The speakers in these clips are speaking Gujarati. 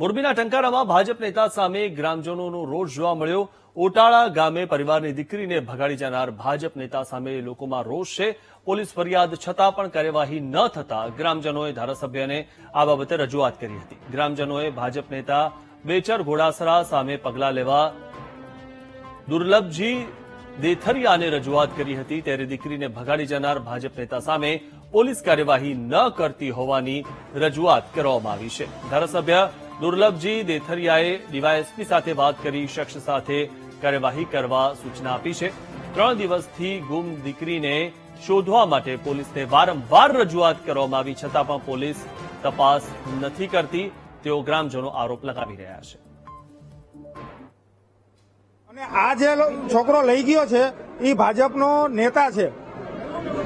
મોરબીના ટંકારામાં ભાજપ નેતા સામે ગ્રામજનોનો રોષ જોવા મળ્યો. ઓટાળા ગામે પરિવારની દીકરીને ભગાડી જનાર ભાજપ નેતા સામે લોકોમાં રોષ છે. પોલીસ ફરિયાદ છતાં પણ કાર્યવાહી ન થતા ગ્રામજનોએ ધારાસભ્યને આ બાબતે રજૂઆત કરી હતી. ગ્રામજનોએ ભાજપ નેતા બેચર ઘોડાસરા સામે પગલાં લેવા દુર્લભજી દેથરિયાને રજૂઆત કરી હતી. ત્યારે દીકરીને ભગાડી જનાર ભાજપ નેતા સામે પોલીસ કાર્યવાહી ન કરતી હોવાની રજૂઆત કરવામાં આવી છે. ધારાસભ્ય દુર્લભજી દેથરિયાએ ડીવાયએસપી સાથે વાત કરી, શખ્સ સાથે કાર્યવાહી કરવા સૂચના આપી છે. ત્રણ દિવસથી ગુમ દીકરીને શોધવા માટે પોલીસને વારંવાર રજૂઆત કરવામાં આવી, છતાં પણ પોલીસ તપાસ નથી કરતી. તેઓ ગ્રામજનો આરોપ લગાવી રહ્યા છે. અને આ જે છોકરો લઈ ગયો છે એ ભાજપનો નેતા છે.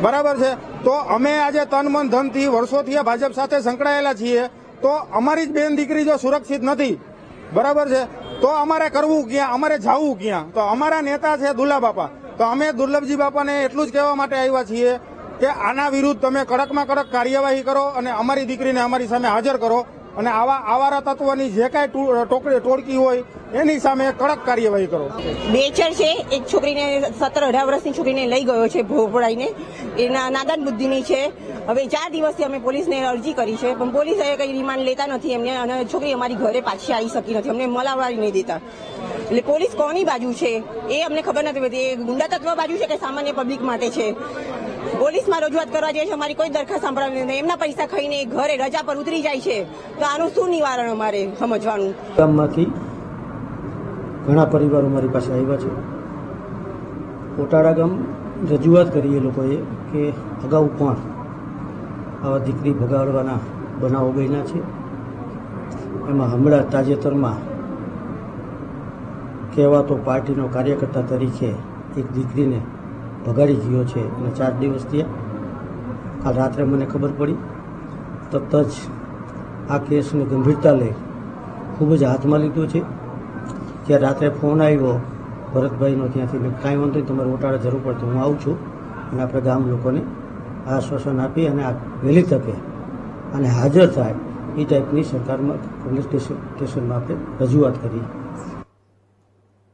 બરાબર છે? તો અમે આજે તન મન ધનથી વર્ષોથી ભાજપ સાથે સંકળાયેલા છીએ. તો અમારી જ બેન દીકરી જો સુરક્ષિત નથી, બરાબર છે? તો અમારે કરવું ક્યાં? અમારે જવું ક્યાં? તો અમારા નેતા છે દુલ્લા બાપા. તો અમે દુર્લભજી બાપાને એટલું જ કહેવા માટે આવ્યા છીએ કે આના વિરુદ્ધ તમે કડકમાં કડક કાર્યવાહી કરો અને અમારી દીકરીને અમારી સામે હાજર કરો. અને આવા આવારા તત્વોની જે કાંઈ ટોકડી ટોળકી હોય, એની સામે કડક કાર્યવાહી કરો. બેચર છે. એક છોકરીને સત્તર અઢાર વર્ષની છોકરીને લઈ ગયો છે ભોપડાઈને એના નાદાન બુદ્ધિની છે. હવે ચાર દિવસથી અમે પોલીસને અરજી કરી છે, પણ પોલીસ કંઈ રિમાન્ડ લેતા નથી એમને અને છોકરી અમારી ઘરે પાછી આવી શકી નથી. અમને મલાવડી નહીં દેતા. એટલે પોલીસ કોની બાજુ છે? એ અમને ખબર નથી પડતી એ ગુંડા તત્વ બાજુ છે કે સામાન્ય પબ્લિક માટે છે? પોલીસમાં રજૂઆત કરવા જાય છે, અમારી કોઈ દરખાસ્ત સાંભળવાની નથી. એમના પૈસા ખાઈને ઘરે રજા પર ઉતરી જાય છે. તો આનું શું નિવારણ અમારે સમજવાનું? ગામમાંથી ઘણા પરિવારો મારી પાસે આવ્યા છે. કોટાળા ગામ રજૂઆત કરી એ લોકોએ કે અગાઉ પણ આવા દીકરી ભગાડવાના બનાવો બન્યા છે. એમાં હમણાં તાજેતરમાં કહેવાતો પાર્ટીનો કાર્યકર્તા તરીકે એક દીકરીને ભગાડી ગયો છે અને ચાર દિવસ થયા. કાલ રાત્રે મને ખબર પડી. તરત જ આ કેસની ગંભીરતા લઈ ખૂબ જ હાથમાં લીધો છે. ત્યાં રાત્રે ફોન આવ્યો, ભરતભાઈનો ત્યાંથી મેં કાંઈ વાંધો નહીં, તમારે ઓટાળે જરૂર પડે તો હું આવું છું. અને આપણે ગામ લોકોને આશ્વાસન આપી અને આ વહેલી તકે અને હાજર થાય એ ટાઈપની સરકારમાં પોલીસ સ્ટેશન સ્ટેશનમાં આપણે રજૂઆત કરી.